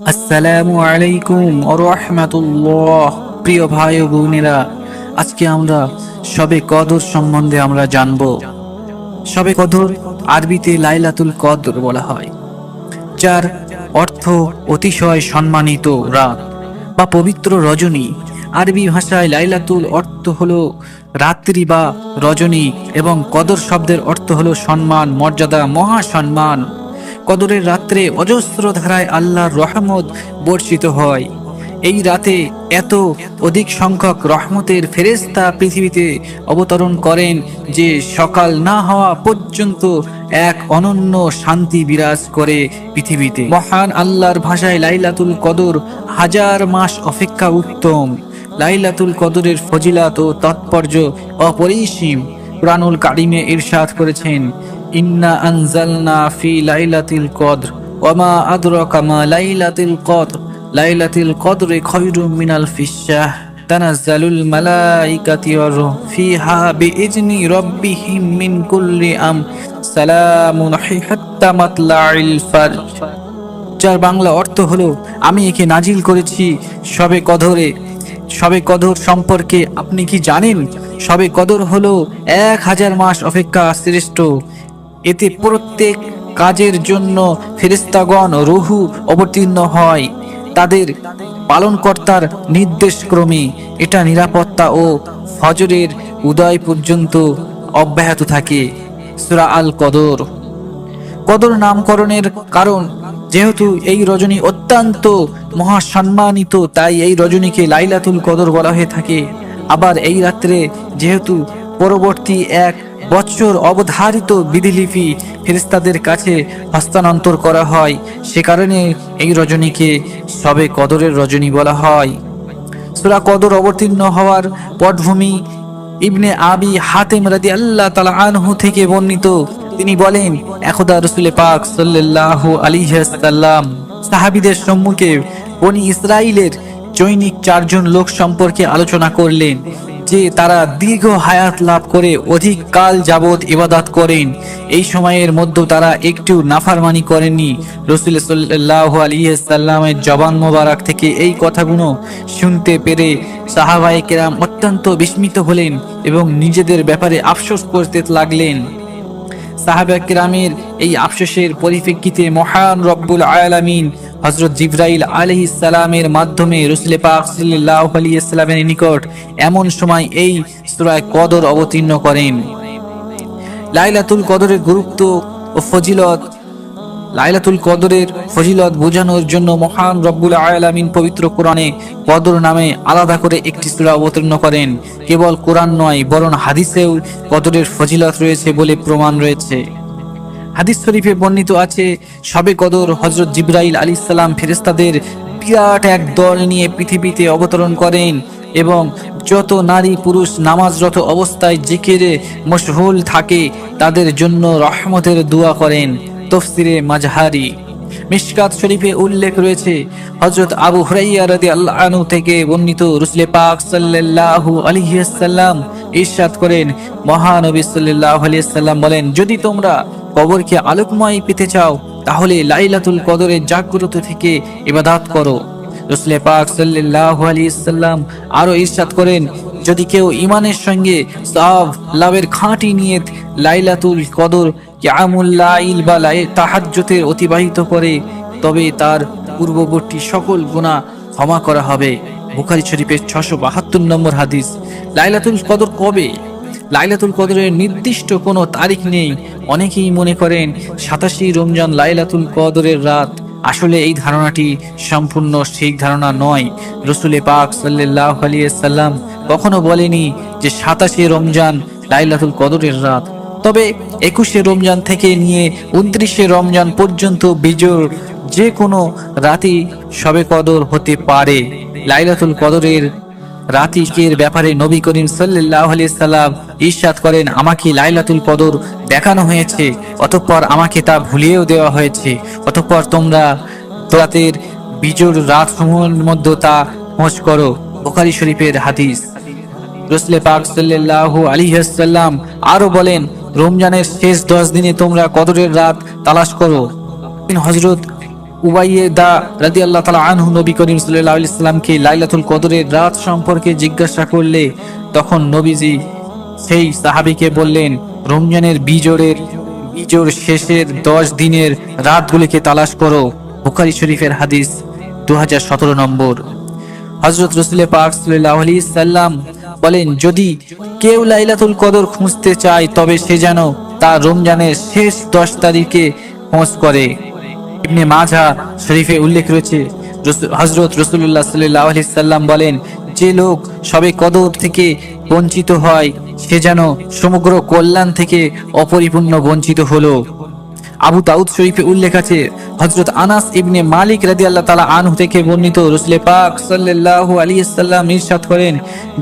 আসসালামু আলাইকুম রহমাতুল্লাহ। প্রিয় ভাই ও বোনেরা, আজকে আমরা সবে কদর সম্বন্ধে আমরা জানব। সবে কদর আরবিতে লাইলাতুল কদর বলা হয়, যার অর্থ অতিশয় সম্মানিত রাত বা পবিত্র রজনী। আরবি ভাষায় লাইলাতুল অর্থ হলো রাত্রি বা রজনী এবং কদর শব্দের অর্থ হলো সম্মান, মর্যাদা মহা সম্মান কদরের রাত্রে অজস্র ধারায় আল্লাহর রহমত বর্ষিত হয়। এই রাতে এত অধিক সংখ্যক রহমতের ফেরেস্তা পৃথিবীতে অবতরণ করেন যে সকাল না হওয়া পর্যন্ত এক অনন্য শান্তি বিরাজ করে পৃথিবীতে। মহান আল্লাহর ভাষায় লাইলাতুল কদর হাজার মাস অপেক্ষা উত্তম। লাইলাতুল কদরের ফজিলাত ও তাৎপর্য অপরিসীম। কুরআনুল কারিমে ইরশাদ করেছেন ইন্না আনজালনা ফি লাইলাতিল কদর ওয়ামা আদরাকা মা লাইলাতুল কদর, লাইলাতুল কদরে খায়রুম মিনাল ফিশাহ, তানাজ্জালুল মালাইকাতি ওয়ার রূহ ফিহা বিইজনি রাব্বিহিম মিন কুল্লি আম সালামুন হাত্তা মাতলাইল ফাজর। যার বাংলা অর্থ হলো, আমি একে নাজিল করেছি সবে কদরে। সবে কদর সম্পর্কে আপনি কি জানেন? সবে কদর হলো এক হাজার মাস অপেক্ষা শ্রেষ্ঠ। এতে প্রত্যেক কাজের জন্য ফেরেস্তাগণ রুহু অবতীর্ণ হয়। তাদের পালনকর্তার নির্দেশক্রমে এটা নিরাপত্তা ও ফজরের উদয় পর্যন্ত অব্যাহত থাকে। সুরা আল কদর কদর নামকরণের কারণ যেহেতু এই রজনী অত্যন্ত মহাসম্মানিত, তাই এই রজনীকে লাইলাতুল কদর বলা হয়ে থাকে। আবার এই রাত্রে যেহেতু পরবর্তী এক বছর অবধারিত বিধিলিপি ফেরেস্তাদের কাছে হস্তান্তর করা হয়। সে কারণে এই রজনীকে সবে কদরের রজনী বলা হয়। সুরা কদর অবতীর্ণ হওয়ার পটভূমি ইবনে আবি হাতেম রাদি আল্লাহ তালা আনহু থেকে বর্ণিত। তিনি বলেন একদা রসুলে পাক সাল্লাহ আলিহাল্লাম সাহাবিদের সম্মুখে বনি ইসরায়েলের জৈনিক চারজন লোক সম্পর্কে আলোচনা করলেন। যে তারা দীর্ঘ হায়াত লাভ করে অধিক কাল যাবৎ ইবাদত করেন। এই সময়ের মধ্যে তারা একটু নাফারমানি করেননি। রসুল সাল্লাহ আলিয়াল্লামের জবান মোবারক থেকে এই কথাগুলো শুনতে পেরে সাহাবাই কেরাম অত্যন্ত বিস্মিত হলেন এবং নিজেদের ব্যাপারে আফসোস করতে লাগলেন। সাহাবা কেরামের এই আফসোসের পরিপ্রেক্ষিতে মহান রব্বুল আলামিন হজরত জিব্রাইল আলহি সালামের মাধ্যমে রসুলে পাক সাল্লাহ আলী ইসলামের নিকট এমন সময় এই সুরায় কদর অবতীর্ণ করেন। লাইলাতুল কদরের গুরুত্ব ও ফজিলত, লাইলাতুল কদরের ফজিলত বোঝানোর জন্য মহান রব্বুল আলামিন পবিত্র কোরআনে কদর নামে আলাদা করে একটি সূরা অবতীর্ণ করেন। কেবল কোরআন নয়, বরং হাদিসেও কদরের ফজিলত রয়েছে বলে প্রমাণ রয়েছে। হাদিস শরীফে বর্ণিত আছে, সবে কদর হজরত জিব্রাইল আলী সালাম ফেরেস্তাদের বিরাট এক দল নিয়ে পৃথিবীতে অবতরণ করেন এবং যত নারী পুরুষ নামাজরত অবস্থায় জিকিরে মশহুল থাকে, তাদের জন্য রহমতের দোয়া করেন তফসিরে মাজহারি। মিশকাত শরীফে উল্লেখ রয়েছে হজরত আবু হুরাইয়া রাদি আল্লাহ থেকে বর্ণিত রুসলে পাক সাল্লাল্লাহু আলাইহি সাল্লাম ইরশাদ করেন। মহানবী সাল্লাহ সাল্লাম বলেন, যদি তোমরা কবরকে আলোকময় পেতে চাও, তাহলে লাইলাতুল কদরের জাগ্রত থেকে ইবাদত করো। রসুলে পাক সাল্লাল্লাহু আলাইহি সাল্লাম আরও ইরশাদ করেন, যদি কেউ ইমানের সঙ্গে সাব লাভের খাঁটি নিয়ে লাইলাতুল কদর কিয়ামুল্লাইল বা তাহাজ্জুতের অতিবাহিত করে, তবে তার পূর্ববর্তী সকল গুনাহ ক্ষমা করা হবে। বুখারী শরীফের ছশো বাহাত্তর নম্বর হাদিস। লাইলাতুল কদর কবে? লাইলাতুল কদরের নির্দিষ্ট কোনো তারিখ নেই। অনেকেই মনে করেন সাতাশি রমজান লাইলাতুল কদরের রাত। আসলে এই ধারণাটি সম্পূর্ণ ঠিক ধারণা নয়। রসুলে পাক সাল্লাহ সাল্লাম কখনো বলেনি যে সাতাশে রমজান লাইলাতুল কদরের রাত। তবে একুশে রমজান থেকে নিয়ে উনত্রিশে রমজান পর্যন্ত বিজোর যে কোনো রাতি সবে কদর হতে পারে। লাইলাতুল কদরের রাতিকের ব্যাপারে নবী করিম সাল্লাহ সাল্লাম ইরশাদ করেন, আমাকে লাইলাতুল কদর দেখানো হয়েছে, অতঃপর আমাকে তা ভুলিয়েও দেওয়া হয়েছে। অতঃপর তোমরা রাতের বিজোর রাত সমূহের মধ্যে তা খোঁজ করো। বোখারি শরীফের হাদিস। রসলে পাক সাল্লাহ আলিহাসাল্লাম আরও বলেন, রমজানের শেষ দশ দিনে তোমরা কদরের রাত তালাশ করো। হজরত উবাইয়েদা রাদি আল্লাহ তালা আনহু নবী করিম সাল্লাহ ইসলামকে লাইলাতুল কদরের রাত সম্পর্কে জিজ্ঞাসা করলে, তখন নবীজি সেই সাহাবিকে বললেন, রমজানের বিজোরের বিজোর শেষের দশ দিনের রাতগুলিকে তালাশ করো। বুখারি শরীফের হাদিস দু হাজার সতেরো নম্বর। হজরত রসুল পাক সাল্লাহ আলি সাল্লাম বলেন, যদি কেউ লাইলাতুল কদর খুঁজতে চায়, তবে সে যেন তার রমজানের শেষ দশ তারিখে খোঁজ করে। ইবনে মাঝা শরীফে উল্লেখ রয়েছে হজরত রসুল্লাহ সাল্লাহ আলি সাল্লাম বলেন, যে লোক সবে কদর থেকে বঞ্চিত হয়, সে যেন সমগ্র কল্যাণ থেকে অপরিপূর্ণ বঞ্চিত হলো। আবু দাউদ শরীফে উল্লেখ আছে হজরত আনাস ইবনে মালিক রাদি আল্লাহ তালা আনহু থেকে বর্ণিত রসুলে পাক সাল্লাল্লাহু আলাইহি সাল্লাম ইরশাদ করেন,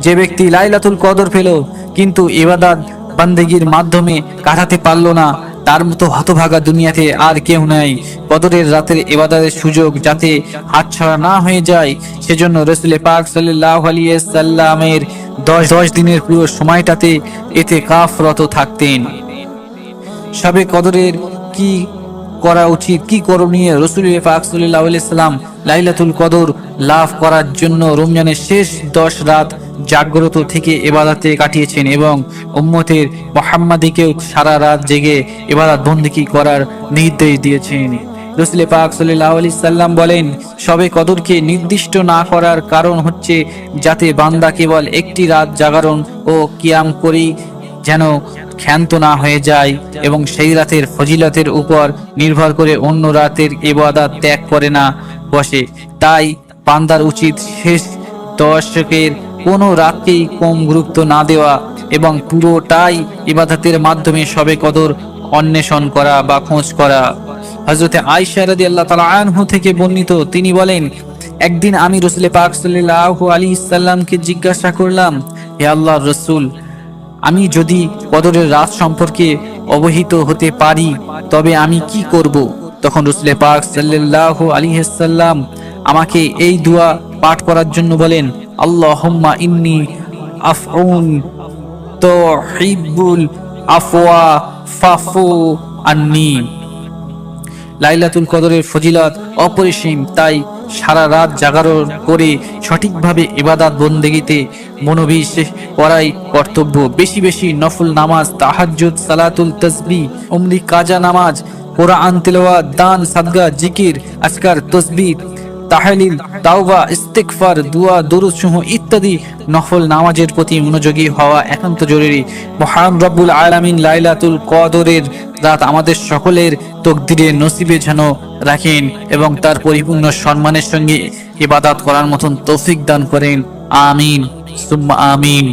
যে ব্যক্তি লাইলাতুল কদর পেল, কিন্তু ইবাদত বান্দেগীর মাধ্যমে কাটাতে পারল না। তার মতো হতভাগা দুনিয়াতে আর কেউ নাই। বদরের রাতের এবাদারের সুযোগ যাতে হাতছাড়া না হয়ে যায়, সেজন্য রসুলে পাক সাল্লাহ আলাইহি সাল্লামের দশ দশ দিনের পুরো সময়টাতে এতে কাফরত থাকতেন। সবে কদরের কি করা উচিত। কি করণীয়? রসুল পাক লাইলাতুল কদর লাভ করার জন্য রমজানের শেষ দশ রাত জাগ্রত থেকে এবাদাতে কাটিয়েছেন এবং উম্মতের মোহাম্মাদিকেও সারা রাত জেগে এবাদাত বন্দিকি করার নির্দেশ দিয়েছেন। রসুল পাক সাল্লাহ আলি সাল্লাম বলেন, সবে কদরকে নির্দিষ্ট না করার কারণ হচ্ছে যাতে বান্দা কেবল একটি রাত জাগরণ ও কিয়াম করি যেন ক্ষান্ত না হয়ে যায় এবং সেই রাতের ফজিলতের উপর নির্ভর করে অন্য রাতের ইবাদত ত্যাগ করে না বসে। তাই পান্দার উচিত শেষ দশকের কোনো রাতকেই কম গুরুত্ব না দেওয়া এবং পুরোটাই ইবাদতের মাধ্যমে সবে কদর অন্বেষণ করা বা খোঁজ করা। হজরতে আয়সা আল্লাহ তালা আনহু থেকে বর্ণিত, তিনি বলেন, একদিন আমি রসুল পাক সাল্লাহ আলী ইসাল্লামকে জিজ্ঞাসা করলাম, হে আল্লাহ রসুল আমি যদি কদরের রাত সম্পর্কে অবহিত হতে পারি, তবে আমি কি করব? তখন রসুলে পাক সাল্লাহ আলী সাল্লাম আমাকে এই দোয়া পাঠ করার জন্য বলেন, আল্লাহম্মা ইন্নি আফউন তো হিবুল আফওয়া ফাফু আন্নি। লাইলাতুল কদরের ফজিলত অপরিসীম, তাই সারা রাত জাগরণ করে সঠিকভাবে ইবাদাত বন্দেগিতে মনোবিশেষ করাই কর্তব্য। বেশি বেশি নফল নামাজ, তাহাজ্জুদ, সালাতুল তসবি, অমনি কাজা নামাজ, কোরআন, তেলাওয়াত, দান, সাদগা, জিকির, আজকার, তসবি তাহলিল তাওবা ইস্তেকফার দুয়া দরুদ সহ ইত্যাদি নফল নামাজের প্রতি মনোযোগী হওয়া একান্ত জরুরি। মহান রব্বুল আলামিন লাইলাতুল কদরের রাত আমাদের সকলের তকদিরে নসিবে যেন রাখেন এবং তার পরিপূর্ণ সম্মানের সঙ্গে ইবাদাত করার মতন তৌফিক দান করেন। আমিন। সুম্মা আমিন।